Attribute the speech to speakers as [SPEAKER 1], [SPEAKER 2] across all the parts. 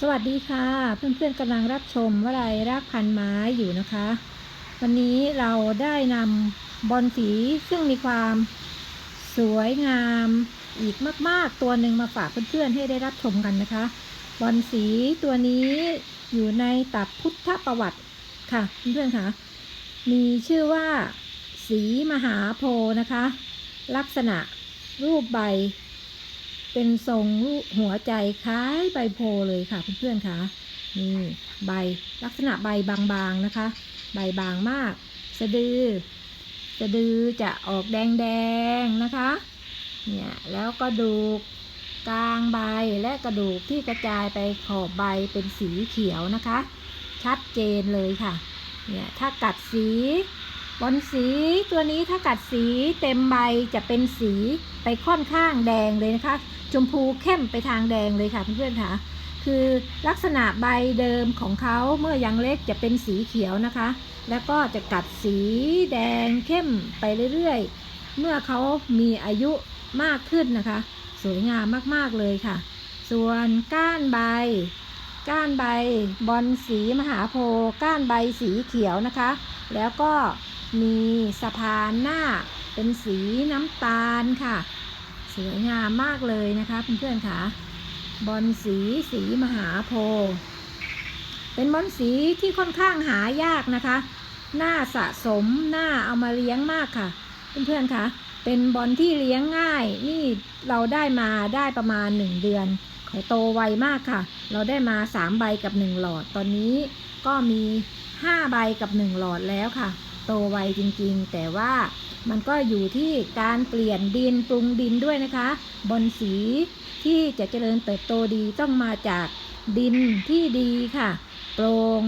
[SPEAKER 1] สวัสดีค่ะ เพื่อนๆกำลังรับชมวลัยรักพันไม้อยู่นะคะ วันนี้เราได้นำบอลสีซึ่งมีความสวยงามอีกมาก ๆ ตัวหนึ่งมาฝากเพื่อนๆให้ได้รับชมกันนะคะ บอลสีตัวนี้อยู่ในตับพุทธประวัติค่ะเพื่อนๆค่ะ มีชื่อว่า สีมหาโพนะคะ ลักษณะรูปใบ เป็นทรงรูปหัวใจคล้ายใบโพเลยค่ะเพื่อนๆค่ะนี่ใบลักษณะใบบางๆนะคะ ใบบางมาก สะดือ สะดือจะออกแดงๆนะคะเนี่ยแล้วกระดูกกลางใบและกระดูกที่กระจายไปขอบใบเป็นสีเขียวนะคะ ชัดเจนเลยค่ะเนี่ยถ้ากัดสี บอลสีตัวนี้ถ้ากัดสีเต็มใบจะเป็นสีไปค่อนข้างแดงเลยนะคะ ชมพูเข้มไปทางแดงเลยค่ะเพื่อนๆค่ะ คือลักษณะใบเดิมของเขาเมื่อยังเล็กจะเป็นสีเขียวนะคะ แล้วก็จะกัดสีแดงเข้มไปเรื่อยๆ เมื่อเขามีอายุมากขึ้นนะคะ สวยงามมากๆเลยค่ะ ส่วนก้านใบ ก้านใบบอลสีมหาโพธิ์ก้านใบสีเขียวนะคะ แล้วก็ มีสะพานหน้าเป็นสีน้ำตาลค่ะ สวยงามมากเลยนะคะเพื่อนๆค่ะ บอลสีสีมหาโพธิ์เป็นบอลสีที่ค่อนข้างหายากนะคะ หน่าสะสมหน่าเอามาเลี้ยงมากค่ะ เพื่อนๆค่ะ เป็นบอลที่เลี้ยงง่าย นี่เราได้มาได้ประมาณ 1 เดือนเขาโตไวมากค่ะ เราได้มา 3 ใบกับ 1 หลอด ตอนนี้ก็มี 5 ใบกับ 1 หลอดแล้วค่ะ โตไวจริงๆ แต่ว่ามันก็อยู่ที่การเปลี่ยนดินปรุงดินด้วยนะคะบอลสีที่จะเจริญเติบโตดีต้องมาจากดินที่ดีค่ะ โปร่ง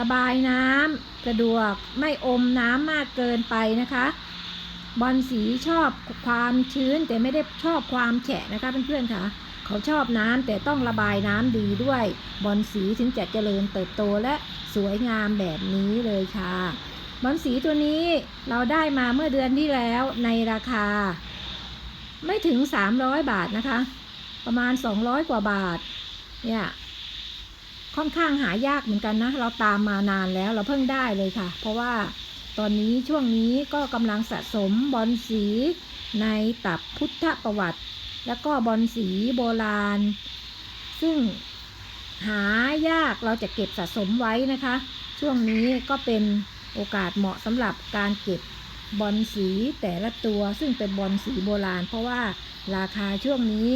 [SPEAKER 1] ระบายน้ำสะดวกไม่อมน้ำมากเกินไปนะคะ บอลสีชอบความชื้นแต่ไม่ได้ชอบความแฉะนะคะเพื่อนๆค่ะ เขาชอบน้ำแต่ต้องระบายน้ำดีด้วย บอลสีถึงจะเจริญเติบโตและสวยงามแบบนี้เลยค่ะ บอลสีตัวนี้เราได้มาเมื่อเดือนที่แล้วในราคา ไม่ถึง 300 บาทนะคะ ประมาณ 200 กว่าบาท เนี่ยค่อนข้างหายากเหมือนกันนะ เราตามมานานแล้วเราเพิ่งได้เลยค่ะ เพราะว่าตอนนี้ช่วงนี้ก็กำลังสะสมบอลสีในตับพุทธประวัติ แล้วก็บอลสีโบราณ ซึ่งหายากเราจะเก็บสะสมไว้นะคะ ช่วงนี้ก็เป็น โอกาสเหมาะสำหรับการเก็บบอลสีแต่ละตัวซึ่งเป็นบอลสีโบราณ เพราะว่าราคาช่วงนี้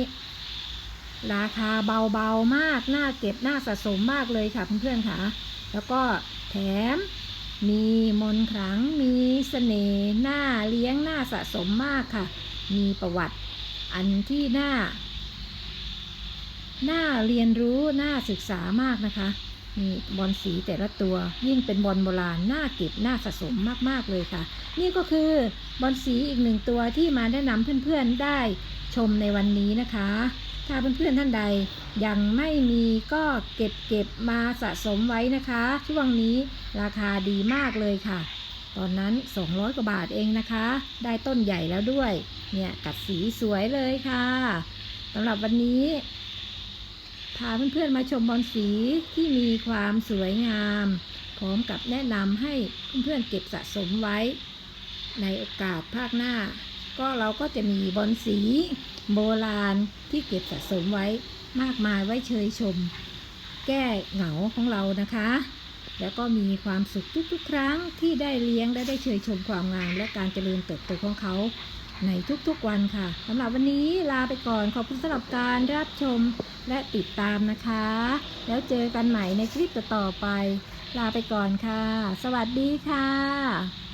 [SPEAKER 1] ราคาเบาๆมากน่าเก็บน่าสะสมมากเลยค่ะเพื่อนๆค่ะแล้วก็แถมมีมนต์ขลังมีเสน่ห์หน่าเลี้ยงหน่าสะสมมากค่ะ มีประวัติอันที่หน่าหน่าเรียนรู้หน่าศึกษามากนะคะ นี่บอลสีแต่ละตัว ยิ่งเป็นบอลโบราณน่าเก็บน่าสะสมมากๆเลยค่ะ นี่ก็คือบอลสีอีกหนึ่งตัวที่มาแนะนำเพื่อนๆได้ชมในวันนี้นะคะ ถ้าเพื่อนๆท่านใดยังไม่มีก็เก็บเก็บมาสะสมไว้นะคะ ช่วงนี้ราคาดีมากเลยค่ะ ตอนนั้น 200 กว่าบาทเองนะคะ ได้ต้นใหญ่แล้วด้วย เนี่ยกัดสีสวยเลยค่ะสำหรับวันนี้ พาเพื่อนๆมาชมบอลสีที่มีความสวยงาม พร้อมกับแนะนำให้เพื่อนๆเก็บสะสมไว้ ในโอกาสภาคหน้า ก็เราก็จะมีบอลสีโบราณที่เก็บสะสมไว้มากมายไว้เชยชม แก้เหงาของเรานะคะ แล้วก็มีความสุขทุกๆ ครั้งที่ได้เลี้ยงและได้เชยชมความงามและการเจริญเติบโตของเขา ในทุกๆวันค่ะสำหรับวันนี้ลาไปก่อนขอบคุณสำหรับการรับชมและติดตามนะคะ แล้วเจอกันใหม่ในคลิปต่อๆไป ลาไปก่อนค่ะ สวัสดีค่ะ